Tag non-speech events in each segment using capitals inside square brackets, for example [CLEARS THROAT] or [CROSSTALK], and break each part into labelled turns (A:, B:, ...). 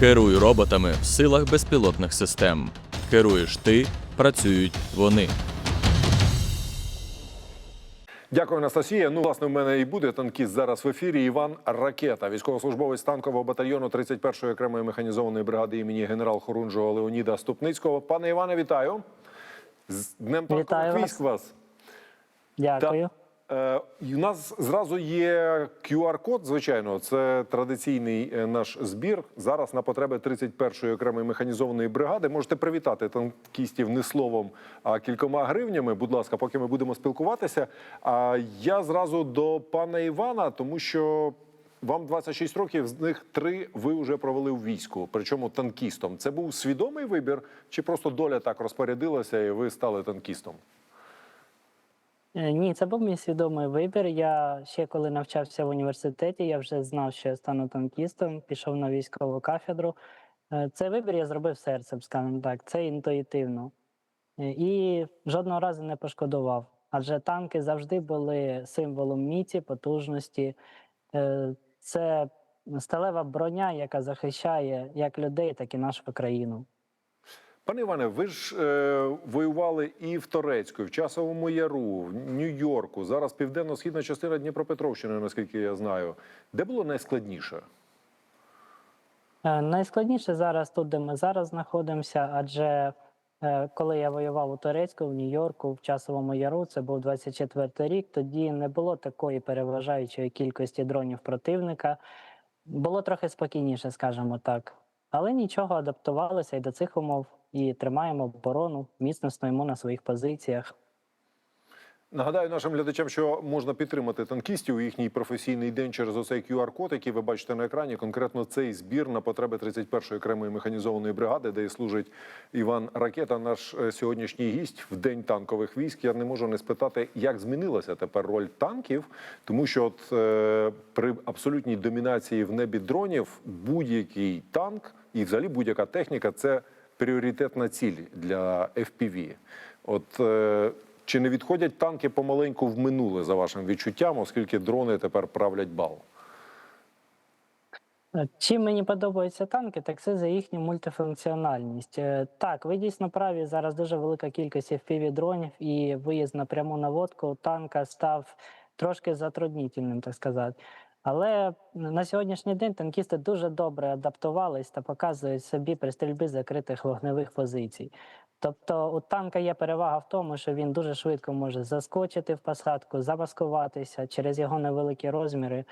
A: Керуй роботами в силах безпілотних систем. Керуєш ти, працюють вони.
B: Дякую, Анастасія. Ну, власне, в мене і буде танкіст зараз в ефірі. Іван Ракета, військовослужбовець танкового батальйону 31-ї окремої механізованої бригади імені генерал-хорунжого Леоніда Ступницького. Пане Іване, вітаю. З Днем танкових військ вас.
C: Дякую.
B: Е, у нас зразу є QR-код, звичайно, це традиційний е, наш збір. Зараз на потреби 31-ї окремої механізованої бригади. Можете привітати танкістів не словом, а кількома гривнями. Будь ласка, поки ми будемо спілкуватися. А я зразу до пана Івана, тому що. Вам 26 років, з них три ви вже провели в війську, причому танкістом. Це був свідомий вибір, чи просто доля так розпорядилася, і ви стали танкістом?
C: Е, Ні, це був мій свідомий вибір. Я ще коли навчався в університеті, я вже знав, що я стану танкістом, пішов на військову кафедру. Е, Цей вибір я зробив серцем, скажімо так, це інтуїтивно. Е, І жодного разу не пошкодував. Адже танки завжди були символом міці, потужності. Це сталева броня, яка захищає як людей, так і нашу країну.
B: Пане Іване, ви ж е, воювали і в Торецьку, і в Часовому Яру, в Нью-Йорку. Зараз південно-східна частина Дніпропетровщини, наскільки я знаю. Де було найскладніше?
C: Е, Найскладніше зараз тут, де ми зараз знаходимося, адже е, коли я воював у Турецьку, в Нью-Йорку, в Часовому Яру, це був 24-й рік, тоді не було такої переважаючої кількості дронів противника. Було трохи спокійніше, скажімо так. Але нічого, адаптувалися і до цих умов, і тримаємо оборону, міцно стоїмо на своїх позиціях.
B: Нагадаю нашим глядачам, що можна підтримати танкістів у їхній професійний день через оцей QR-код, який ви бачите на екрані. Конкретно цей збір на потреби 31-ї окремої механізованої бригади, де служить Іван Ракета, наш е, сьогоднішній гість в день танкових військ. Я не можу не спитати, як змінилася тепер роль танків, тому що от е, при абсолютній домінації в небі дронів будь-який танк і взагалі будь-яка техніка це пріоритетна ціль для FPV. От е, чи не відходять танки помаленьку в минуле за вашим відчуттям, оскільки дрони тепер правлять бал?
C: Е, Чим мені подобаються танки, так це за їхню мультифункціональність. Е, Так, ви дійсно праві. Зараз дуже велика кількість fpv дронів і виїзд на пряму наводку танка став трошки затруднітельним, так сказати. Але на сьогоднішній день танкісти дуже добре адаптувались та показують собі при стрільбі закритих вогневих позицій. Тобто у танка є перевага в тому, що він дуже швидко може заскочити в посадку, замаскуватися через його невеликі розміри,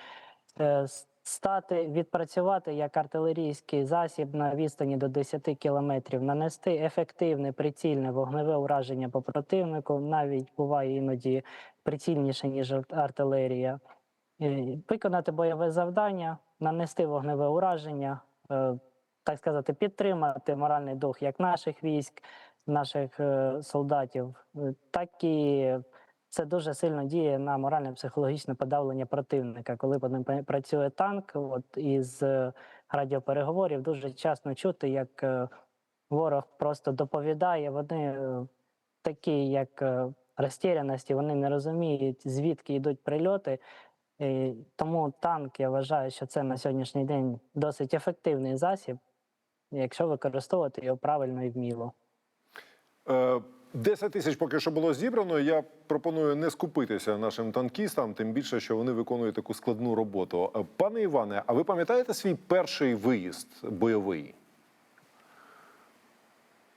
C: е, стати, відпрацювати як артилерійський засіб на відстані до 10 кілометрів, нанести ефективне прицільне вогневе ураження по противнику, навіть буває іноді прицільніше, ніж арт- артилерія. Е, Виконати бойове завдання, нанести вогневе ураження, е, так сказати, підтримати моральний дух як наших військ, наших е, солдатів, так і це дуже сильно діє на морально-психологічне подавлення противника. Коли по ним працює танк, от із радіопереговорів дуже часто чути, як ворог просто доповідає. Вони такі, як розтіряності, вони не розуміють, звідки йдуть прильоти. І тому танк, я вважаю, що це на сьогоднішній день досить ефективний засіб, якщо використовувати його правильно і вміло.
B: Е, 10 тисяч поки що було зібрано. Я пропоную не скупитися нашим танкістам, тим більше, що вони виконують таку складну роботу. Е, Пане Іване, а ви пам'ятаєте свій перший виїзд бойовий?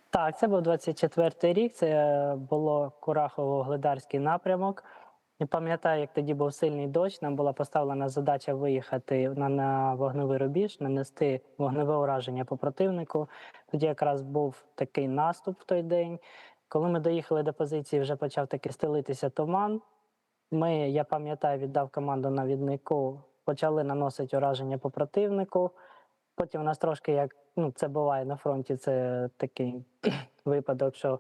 C: Так, це був 24-й рік. Це було Курахово-Гледарський напрямок. І пам'ятаю, як тоді був сильний дощ. Нам була поставлена задача виїхати на, на вогневий рубіж, нанести вогневе ураження по противнику. Тоді якраз був такий наступ в той день. Коли ми доїхали до позиції, вже почав таки стелитися туман. Ми, я пам'ятаю, віддав команду навіднику, почали наносити ураження по противнику. Потім у нас трошки як ну, це буває на фронті, це такий [CLEARS THROAT] випадок, що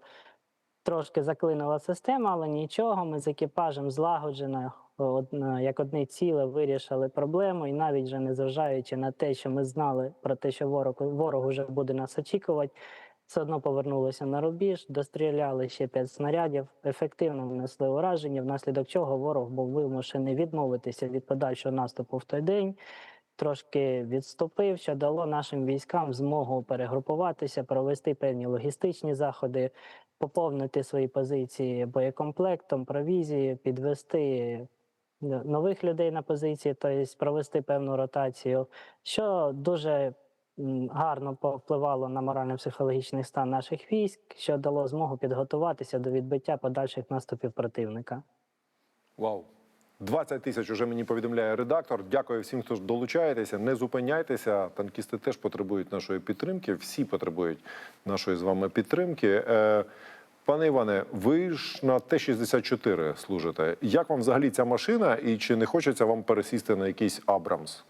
C: трошки заклинила система, але нічого. Ми з екіпажем злагоджено, одна- як одне ціле, вирішили проблему, і навіть вже не зважаючи на те, що ми знали про те, що ворог, ворог вже буде нас очікувати, все одно повернулися на рубіж, достріляли ще п'ять снарядів, ефективно нанесли ураження, внаслідок чого ворог був вимушений відмовитися від подальшого наступу в той день. трошки відступив, що дало нашим військам змогу перегрупуватися, провести певні логістичні заходи, поповнити свої позиції боєкомплектом, провізією, підвести нових людей на позиції, тобто провести певну ротацію, що дуже гарно повпливало на морально-психологічний стан наших військ, що дало змогу підготуватися до відбиття подальших наступів противника.
B: Вау. 20 тисяч уже мені повідомляє редактор. Дякую всім, хто долучаєтеся. Не зупиняйтеся. Танкісти теж потребують нашої підтримки. Всі потребують нашої з вами підтримки. Е, пане Іване, ви ж на Т-64 служите. Як вам взагалі ця машина, і чи не хочеться вам пересісти на якийсь Абрамс?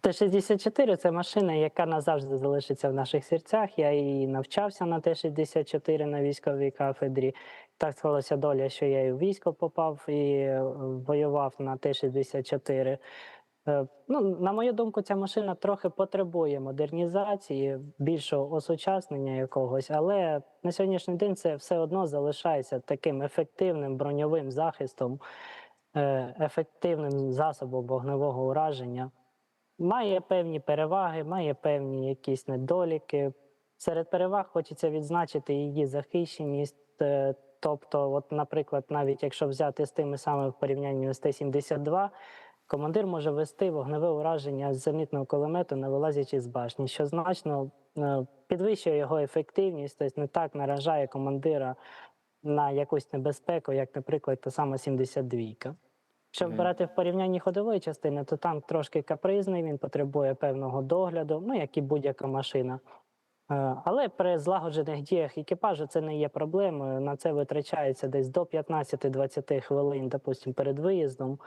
C: Т-64 це машина, яка назавжди залишиться в наших серцях. Я і навчався на Т-64 на військовій кафедрі. Так склалася доля, що я і в військо попав і е, воював на Т-64. Е, Ну, на мою думку, ця машина трохи потребує модернізації, більшого осучаснення якогось, але на сьогоднішній день це все одно залишається таким ефективним броньовим захистом, е, ефективним засобом вогневого ураження. Має певні переваги, має певні якісь недоліки. Серед переваг хочеться відзначити її захищеність. Тобто, от, наприклад, навіть якщо взяти з тими самими в порівнянні з Т-72, командир може вести вогневе ураження з зенітного кулемету, не вилазячи з башні, що значно е, підвищує його ефективність, тобто не так наражає командира на якусь небезпеку, як, наприклад, та сама 72-ка. Якщо
B: Мгм.
C: брати в порівнянні ходової частини, то танк трошки капризний, він потребує певного догляду, ну як і будь-яка машина. Е, Але при злагоджених діях екіпажу це не є проблемою. На це витрачається десь до 15-20 хвилин, допустимо, перед виїздом.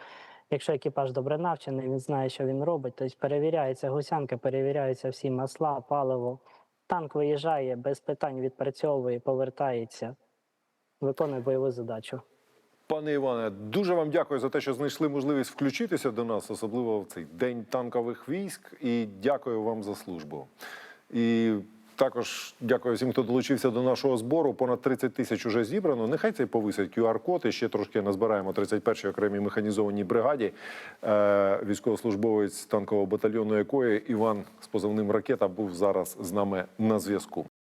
C: Якщо екіпаж добре навчений, він знає, що він робить. Тобто перевіряється гусянка, перевіряються всі масла, паливо. Танк виїжджає без питань, відпрацьовує, повертається, виконує бойову задачу.
B: Пане Іване, дуже вам дякую за те, що знайшли можливість включитися до нас, особливо в цей день танкових військ. І дякую вам за службу. І також дякую всім, хто долучився до нашого збору. Понад 30 тисяч уже зібрано. Нехай це повисить QR-код. І ще трошки назбираємо 31-й окремій механізованій бригаді. Е, військовослужбовець танкового батальйону якої Іван з позивним ракета був зараз з нами на зв'язку.